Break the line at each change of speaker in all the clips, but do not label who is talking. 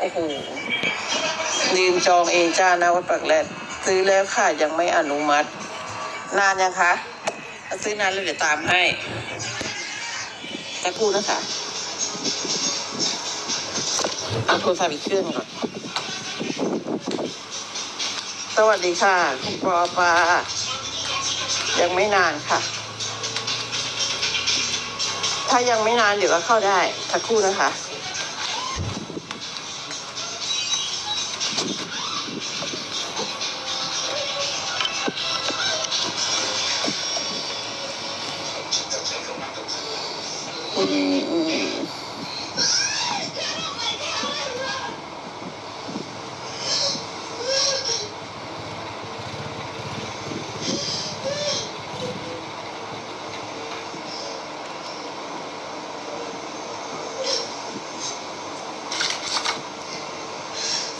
โอ้โหลืมจองเองจ้านะวัดปักแรดซื้อแล้วค่ะยังไม่อนุมัติ นานยังคะซื้อนานแล้วเดี๋ยวตามให้จะพูดนะคะเอาโทรศัพท์อีกเครื่องก่อนสวัสดีค่ะคุณปอปายังไม่นานค่ะ ถ้ายังไม่นานเดี๋ยวก็เข้าได้สักครู่นะคะ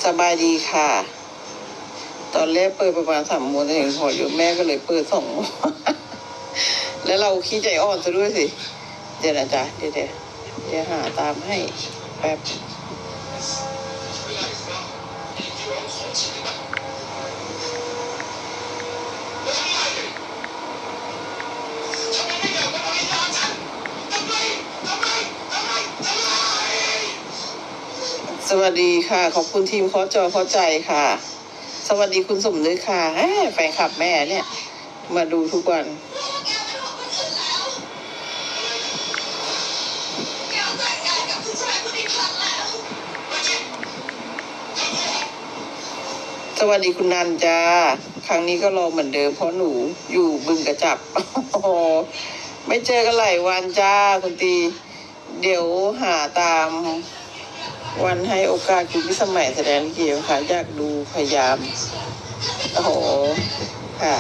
สบายดีค่ะ ตอนแรกเปิดประมาณสามโมงถึงห็นพออยู่แม่ก็เลยเปิดสองโมงแล้วเราขี้ใจอ่อนซะด้วยสิ เดี๋ยวนะจ๊ะเดี๋ยวเดี๋ยวเดี๋ยวหาตามให้แป๊บ สวัสดีค่ะ ขอบคุณทีมเคอจอเข้าใจค่ะ สวัสดีคุณสมนึกค่ะแหมแฟนคลับแม่เนี่ย มาดูทุกวัน สวัสดีคุณนันจ้าครั้งนี้ก็รอเหมือนเดิมเพราะหนูอยู่บึงกระจับโอ้ไม่เจอกันหลายวันจ้าคุณตี เดี๋ยวหาตาม วันให้โอกาสคุณพิสมัยแสดงลิเกค่ะอยากดูพยายาม โอ้โห ค่ะ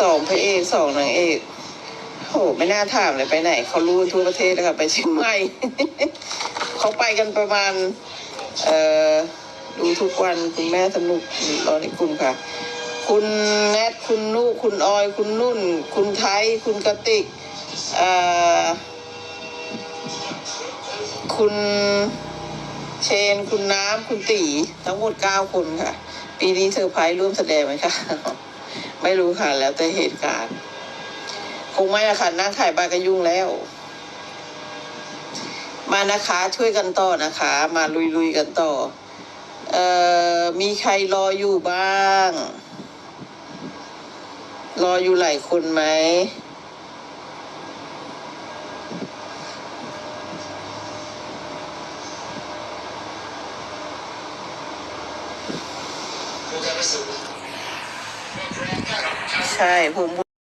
สองพระเอกสองนางเอก โหไม่น่าถามเลยไปไหนเขารู้ทั่วประเทศแล้วค่ะไปเชียงใหม่เขาไปกันประมาณ เอ่อดูทุกวันคุณแม่สนุกรอในกลุ่มค่ะ คุณแนทคุณนุคุณออย คุณนุ่น คุณไทย คุณกติกเอ่อคุณเชน คุณน้ำ คุณตีทั้งหมดเก้าคนค่ะ ปีนี้เซอร์ไพรส์ร่วมแสดงไหมคะ ไม่รู้ค่ะ แล้วแต่เหตุการณ์ คงไม่ละค่ะนั่งขายบาก็ยุ่งแล้ว มานะคะช่วยกันต่อนะคะ มาลุยๆกันต่อ เอ่อมีใครรออยู่บ้าง รออยู่หลายคนไหมใช่ผม